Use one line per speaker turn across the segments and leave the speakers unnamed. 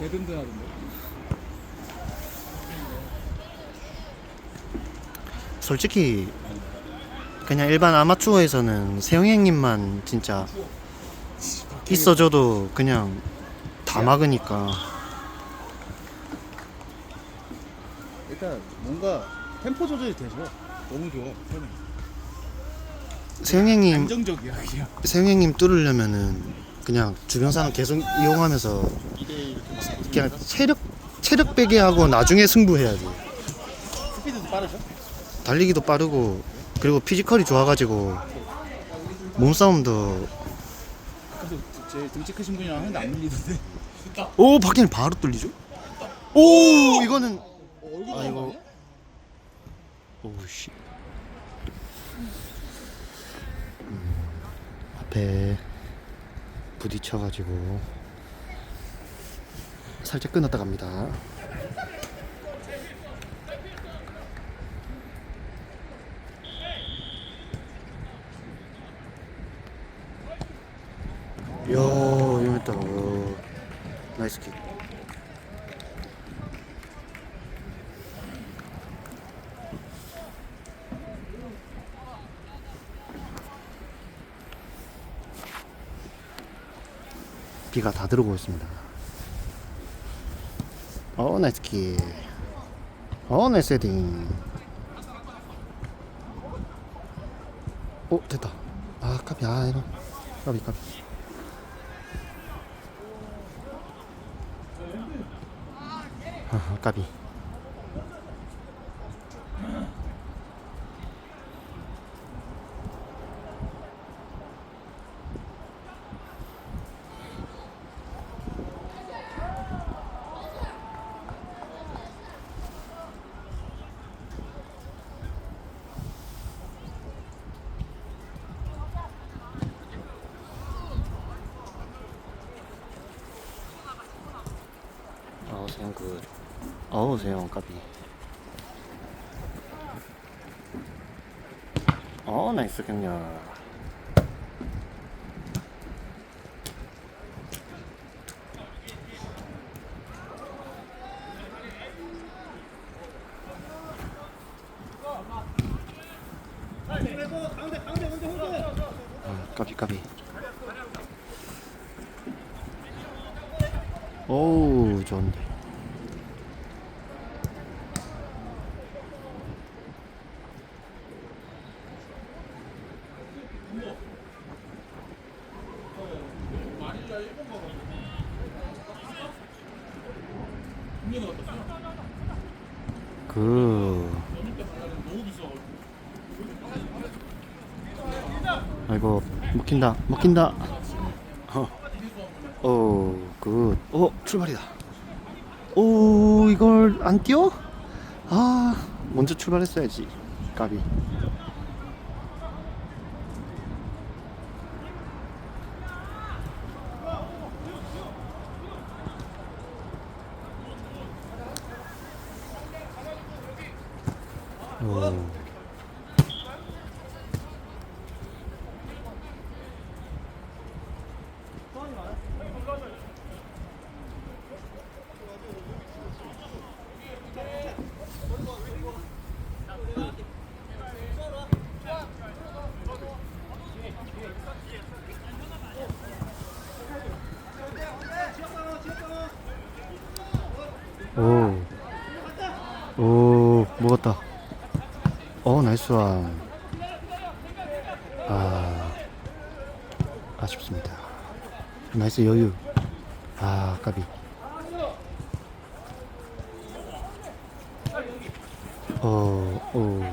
개든든하던데.
솔직히 그냥 일반 아마추어에서는 세영이 형님만 진짜 있어줘도 그냥 다 막으니까
일단 뭔가 템포 조절이 돼서 너무 좋아. 편해.
세영이 형님
안정적이야 그냥.
세영이 형님 뚫으려면은 그냥 주변 사람 계속 이용하면서
2대 이렇게 막
그냥 체력 체력 빼게 하고 나중에 승부해야지
스피드도 빠르죠?
달리기도 빠르고 그리고 피지컬이 좋아가지고 몸싸움도
제일 등치 크신 분이랑 하는데 안 밀리던데.
오 박현이 바로 뚫리죠? 오 이거는 아 이거 오씨 음, 앞에 부딪혀가지고 살짝 끊었다 갑니다. 이야 위험했다. 어, 나이스 킥. 비가 다 들어오고 있습니다. 어, 나이스 킥. 어, 나이스 헤딩. 오, 됐다. 아, 까비, 아, 이런. 까비, 까비. 아, 까비. 어, 세영 그 어우 세영 까비. 어 나이스 경력 아, 까비 까비. 오우 좋은데 그 아이고 먹힌다 먹힌다 어. 오, 굿. 어, 출발이다. 오, 이걸 안 뛰어? 아, 먼저 출발했어야지. 까비. 오. 오. 오, 먹었다. 어, 나이스 원. 아, 아쉽습니다. 나이스 여유. 아, 까비. 어, 오.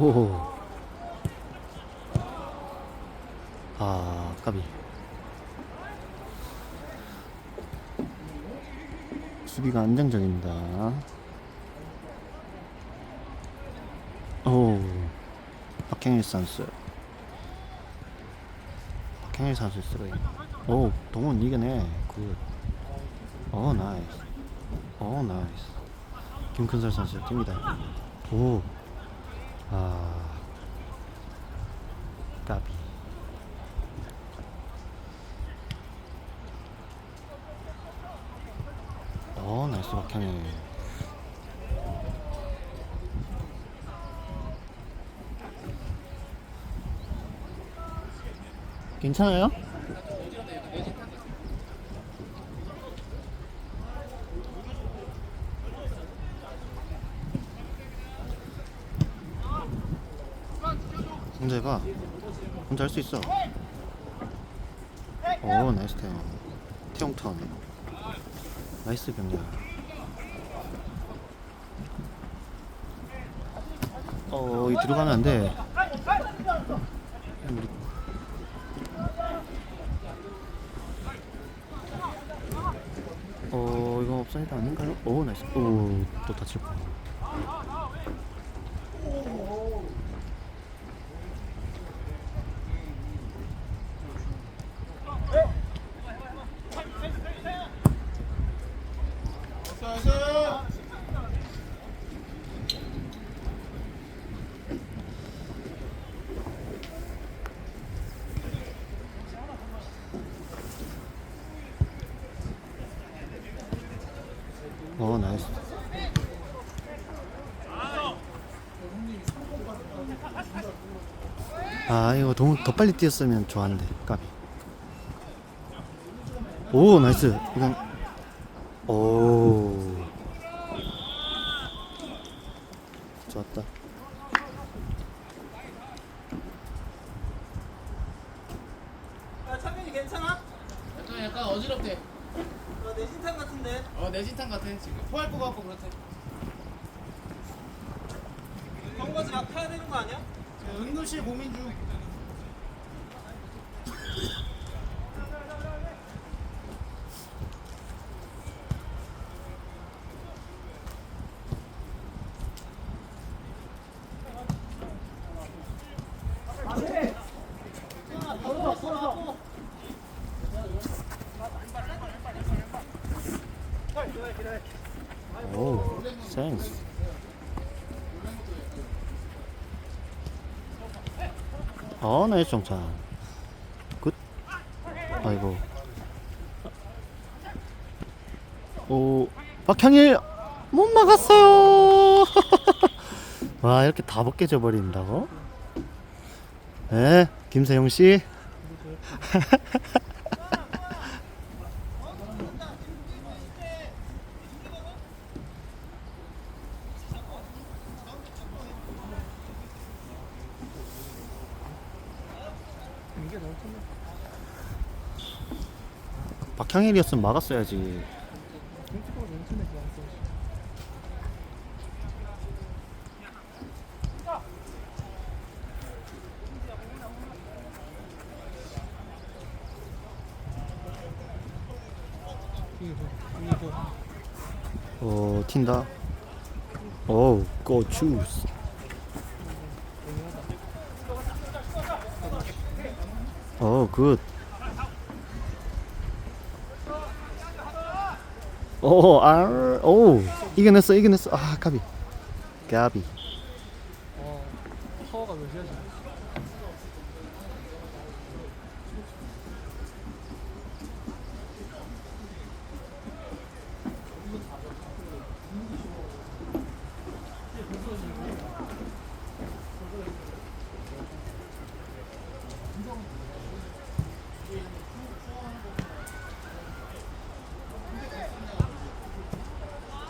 오. 아, 까비. 수비가 안정적입니다. 오, 박행일 선수. 박행일 선수 쓰레기. 오, 동원 이겨내. 굿. 오, 나이스. 오, 나이스. 김큰설 선수 뜁니다. 오, 아, 까비. 어 나이스 박향이 괜찮아요? 해봐. 혼자 할 수 있어. 오 나이스 태영. 태영 턴. 나이스 병렬. 어, 이 들어가면 안 돼. 우리- 어, 업사이드 아닌가요? 오, 나이스. 오, 또 다칠 뻔. 어, 나이스. 아, 이거 너무 더 빨리 뛰었으면 좋았는데, 까비. 오, 나이스. 이건, 오. 좋았다.
야, 창현이 괜찮아?
약간 약간 어지럽대.
너 내신탕 같은데?
어 내진탕 같아 지금. 토할 것 같고 그렇대.
경과지 막 타야 되는 거 아니야?
응급실 고민 중.
오, 센 어, 나이스 정찬. 굿. 아이고. 오, 박향일 못 막았어요. 와, 이렇게 다 벗겨져 버린다고? 네, 김세용 씨. 박향일이었으면 막았어야지. 오, 튄다. 오, 고추스. 오, 굿. 오, 알, 오, 이겨냈어, 이겨냈어. 아, 까비. 까비.
어, 파워가 몇이야 지금?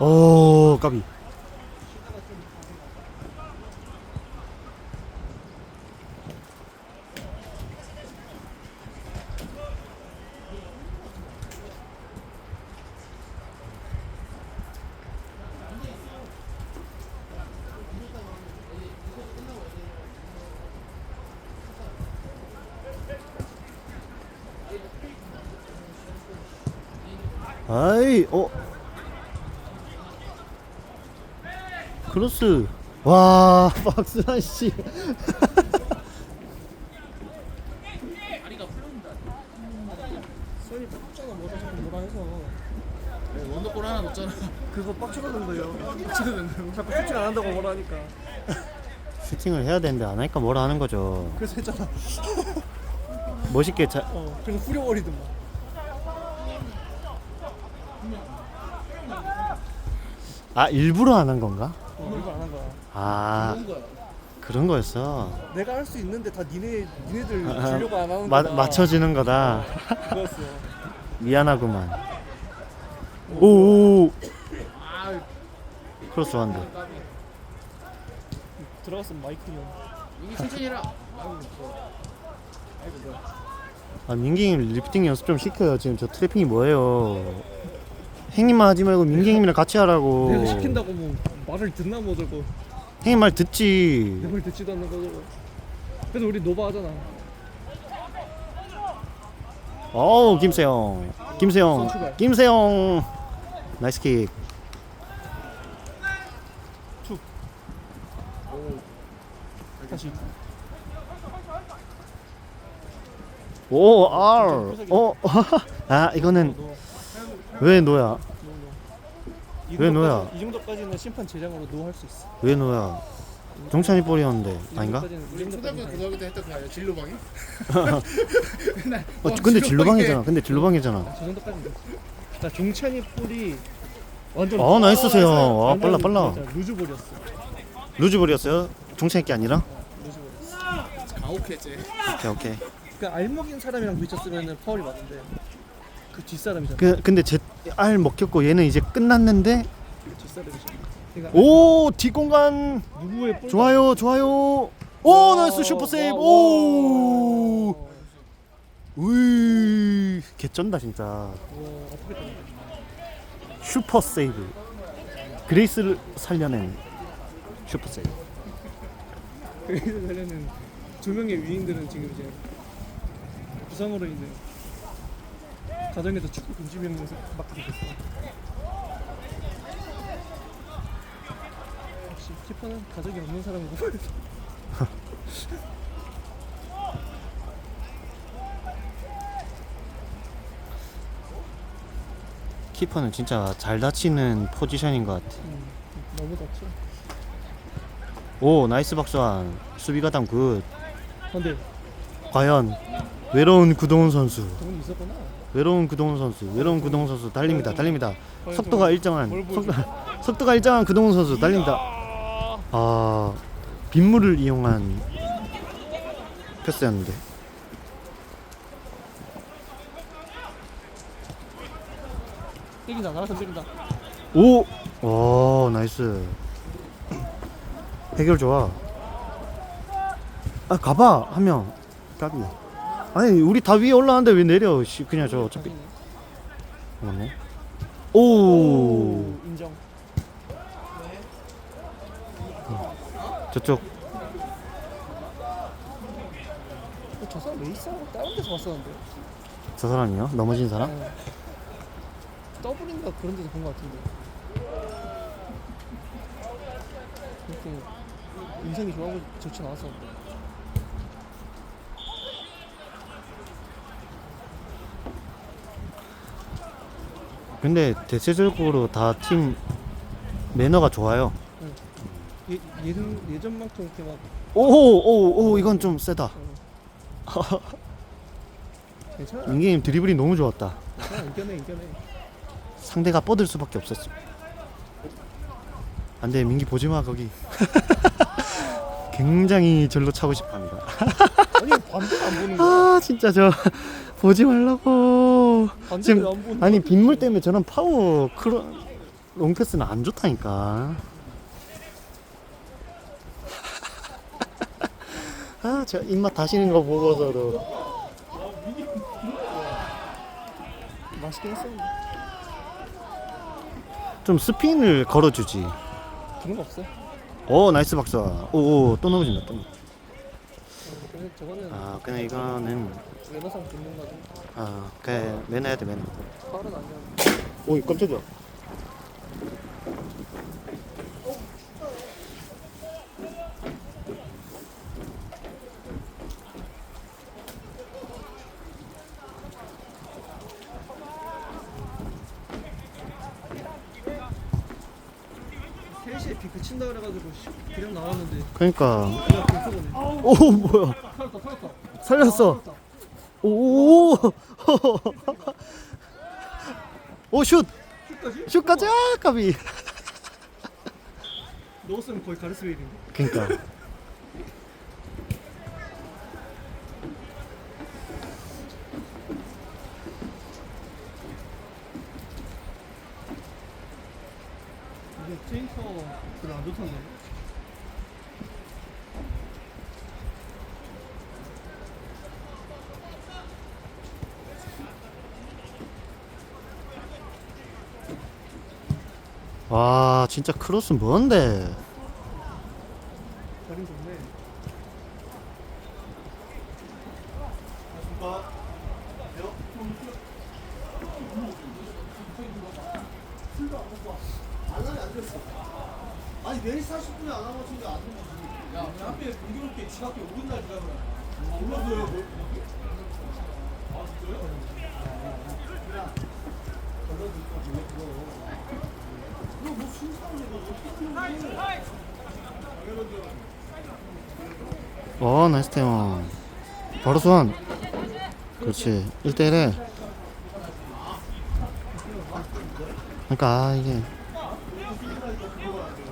오, 까비. 아이, 어. 크로스. 와, 박수환 씨.
소리 빡쳐가 뭐라 자꾸 뭐라 해서
원더골 하나 넣었잖아.
그거 빡쳐가는 거예요 거예요 자꾸 슈팅 안 한다고 뭐라 하니까
슈팅을 해야 되는데 안 하니까 뭐라 하는 거죠.
그래서 했잖아
멋있게 자,
어 그래서 후려버리더만
아 일부러 안 한 건가?
어, 이거 안한 거야.
아
거야.
그런 거였어.
내가 할 수 있는데 다 니네 니네들
아,
주려고 안 하는
마,
거다.
맞춰지는 거다.
그거였어.
미안하구만. 오.
아,
크로스 완드.
들어갔으면 마이크 형.
여기 천천히 해라. 아이고, 좋아. 아이고, 뭐야.
아 민기님 리프팅 연습 좀 시켜요. 지금 저 트래핑이 뭐예요? 행님만 하지 말고 민기님이랑 같이 하라고.
내가 시킨다고 뭐 말을 듣나 뭐 저거.
행님 말 듣지.
내말 듣지도 않는 거 저거. 그래도 우리 노바 하잖아.
어우 김세영. 김세영.
선수가.
김세영. 나이스 킥.
다시.
오 R. 어. 아 이거는
노.
왜 노야?
이
왜
정도까지-
노야?
이 정도까지는 심판 제장으로 노할 수 있어.
왜 노야? 종찬이 볼이었는데
이
아닌가?
정도까지는- 이
우리 초등학교
정도까지는
고등학교 때 했던 거 아니야? 진로방이? 맨날
어,
와,
근데. 진로방이잖아. 근데 진로방이잖아.
저 정도까지는 됐어. 자 종찬이 볼이 완전
어 나이스 세요. 와
완전
빨라 빨라.
진짜 루즈볼이었어.
루즈볼이었어요? 종찬이 게 아니라?
루즈볼이었어.
가혹했지.
오케이 오케이.
그러니까 알먹인 사람이랑 부딪혔으면 파울이 맞는데 그 뒷사람이잖아.
그 근데 제 알 먹혔고 얘는 이제 끝났는데
그 뒷사람이잖아. 그러니까
오 뒷공간.
누구의 볼
좋아요 좋아요. 오 나이스 슈퍼 세이브. 오. 우이 개쩐다 진짜. 슈퍼 세이브. 그레이스를 살려낸 슈퍼 세이브.
그래서 하려는 두 명의 위인들은 지금 이제 부상으로 인해 가정에서 축구 금지 명령을 맡게 됐어. 역시 키퍼는 가족이 없는 사람이고.
키퍼는 진짜 잘 다치는 포지션인 것 같아
음, 너무 덥죠.
오 나이스 박수환 수비가담 굿
근데
과연 외로운 구동훈 선수
돈이 있었구나.
외로운 구동훈 선수 외로운 구동훈 선수 달립니다 달립니다 속도가
뭘
일정한? 속도, 속도가 일정한 구동훈 선수 달립니다 아 빗물을 이용한 패스였는데
때긴다. 나가서 때긴다.
오! 오 나이스 해결 좋아 아 가봐 하면 까비 아니 우리 다 위에 올라왔는데 왜 내려 씨 그냥 저 어차피 맞네 오
인정.
저쪽
어, 저 사람 레이스하고 다른 데서 봤었는데.
저 사람이요? 넘어진 사람?
어. 더블인가 그런 데서 본 것 같은데. 그렇게 인상이 좋아하고 좋진 않았었는데.
근데 대체적으로 다 팀 매너가 좋아요
예, 예전 예전만큼 이렇게 막
오오 오 이건 좀 세다
어. 괜찮아.
민기님 드리블이 너무 좋았다
괜찮아. 이겨내 이겨내.
상대가 뻗을 수밖에 없었어. 안돼 민기 보지 마 거기. 굉장히 절로 차고 싶어합니다.
아니 반대로 안 보는 거야.
아 진짜 저 보지 말라고. 지금 아니. 빗물 때문에 저런 파워 크로 롱패스는 안 좋다니까. 아저 입맛 다시는 거 보고서도
맛있긴 했었는데
좀 스핀을 걸어주지.
그런 거 없어.
오 나이스 박사. 오또 넘어진다 또.
그 저거는
아 그냥 이거는
매너상 듣는 거지.
아 그래 매너야 돼 매너.
파울은 아니야.
오이 깜짝이야.
셋시에 비 그친다 그래가지고 씨, 그냥 나왔는데
그러니까
그냥
오 뭐야. 살렸어. 오, 오, 슛,
슛까지?
슛까지 아, 까비.
넣었으면 거의 가르스웨일인데.
그러니까. 진짜 크로스 뭔데?
다림 좋네.
아니 4시 40분에 안 하고 친게 안 되지 야 앞에 공교롭게 집 앞에 5분 날 주라 그래 몰라도요 뭐
어 나이스 태형 바로 수완 그렇지. 1대1에. 그러니까 아 이게.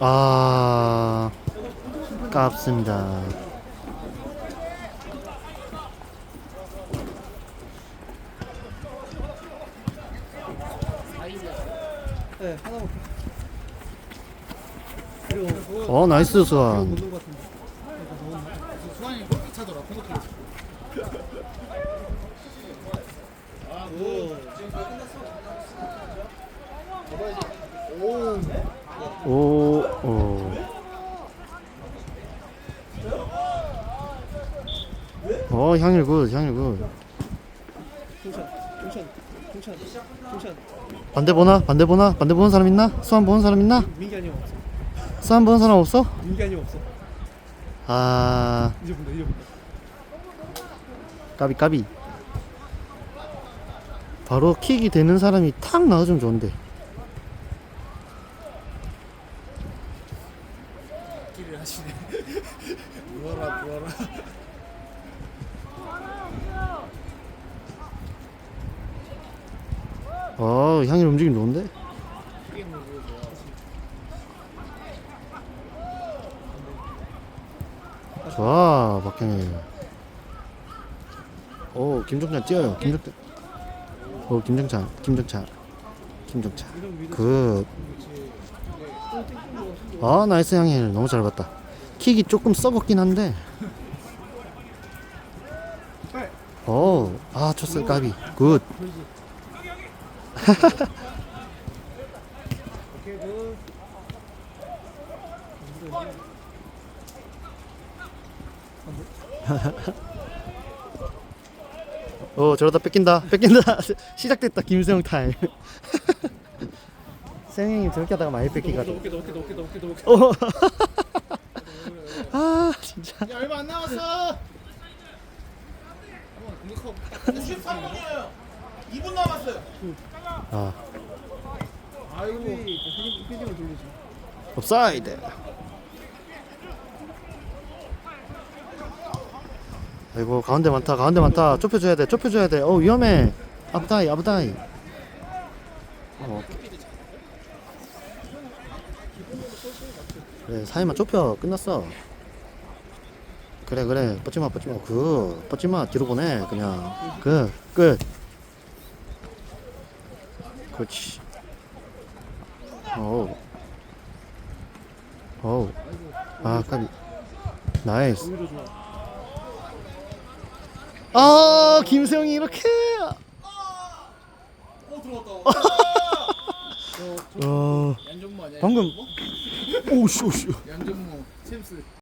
아 깝습니다
네, 하나만. 그리고
어 나이스 수완
넣는 것 같은데. 그러니까 넣었나?
수환이 골프 차더라 콘서트 아뭐 지금 거의 끝났어
오, 오. 어, 향일 굿, 향일 굿. 반대 보나? 반대 보나? 반대 보는 사람 있나? 수한 보는 사람 있나?
민기한이 형
수한 보는 사람 없어?
형 없어.
아,
이제 본다, 이제 본다.
까비, 까비. 바로 킥이 되는 사람이 탁 나와주면 좋은데.
길을 하시네 부어라 부어라
어, 향일 움직임 좋은데? 좋아, 박형일. 오, 김종찬 뛰어요. 김종찬. 오, 김종찬, 김종찬, 김종찬.
이런 위로
굿.
또 땡긴 거 같은데.
아, 나이스 향일. 너무 잘 봤다. 킥이 조금 썩었긴 한데. 오, 아, 쳤어, 까비. 굿.
오케이, 굿.
어 저러다 뺏긴다. 뺏긴다. 시작됐다. 김수영 타임. 세영이 저렇게 하다가 많이 뺏기가지고
오케이, 오케이, 오케이, 오케이, 오케이.
어. 아 진짜.
야 얼마 안 남았어. 한번 공격하고. 93분이에요 2분 남았어요
아
아이고, 돌리지.
업사이드 아이고 가운데 많다 가운데 많다. 좁혀줘야 돼 좁혀줘야 돼어 위험해. 아브다이 아브다이. 어. 그래 사이만 좁혀. 끝났어. 그래 그래. 뻗지마 뻗지마. 그 뻗지마. 뒤로 보내 그냥. 그끝. 그렇지. 어우. 어우. 아 까비. 나이스
아.
아 김세영이 이렇게.
오 들어왔다.
어.
양정모 아니야
방금. 오우씨 오우씨.
양정모